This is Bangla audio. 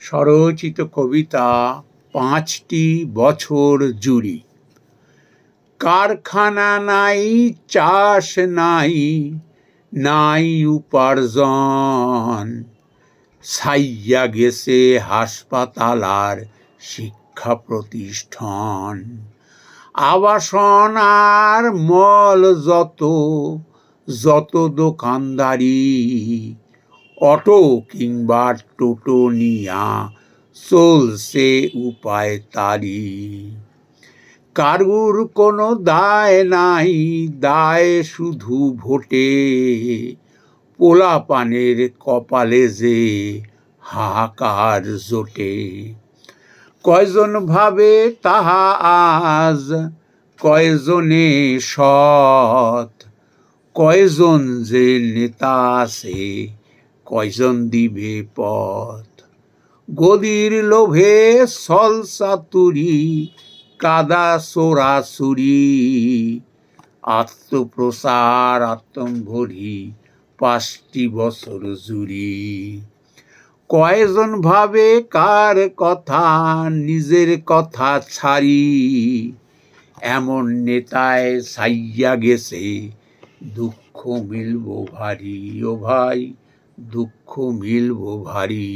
স্বরচিত কবিতা পাঁচটি বছর জুড়ি। কারখানা নাই, চাষ নাই নাই উপার্জন। সাইয়া গেছে হাসপাতাল আর শিক্ষা প্রতিষ্ঠান। আবাসন আর মল যত যত দোকানদারি অটো কিংবা টোটো নিয়া চলছে উপায় তারি কারুর কোনো দায় নাই, দায় শুধু ভোটে। পোলা পানের কপালে যে হাহাকার জোটে। কয়জন ভাবে তাহা আজ, কয়জনে সৎ, কয়জন যে নেতা আছে কয়জন দিবে পথ? গদির লোভে সল চাতুরি কাদা চোরাচুরি আত্মপ্রসার আত্মভরি পাঁচটি বছর জুড়ি। কয়জন ভাবে কার কথা, নিজের কথা ছাড়ি। এমন নেতায় সাইয়া গেছে, দুঃখ মিলব ভারী ও ভাই। দুঃখ মিলব ভারী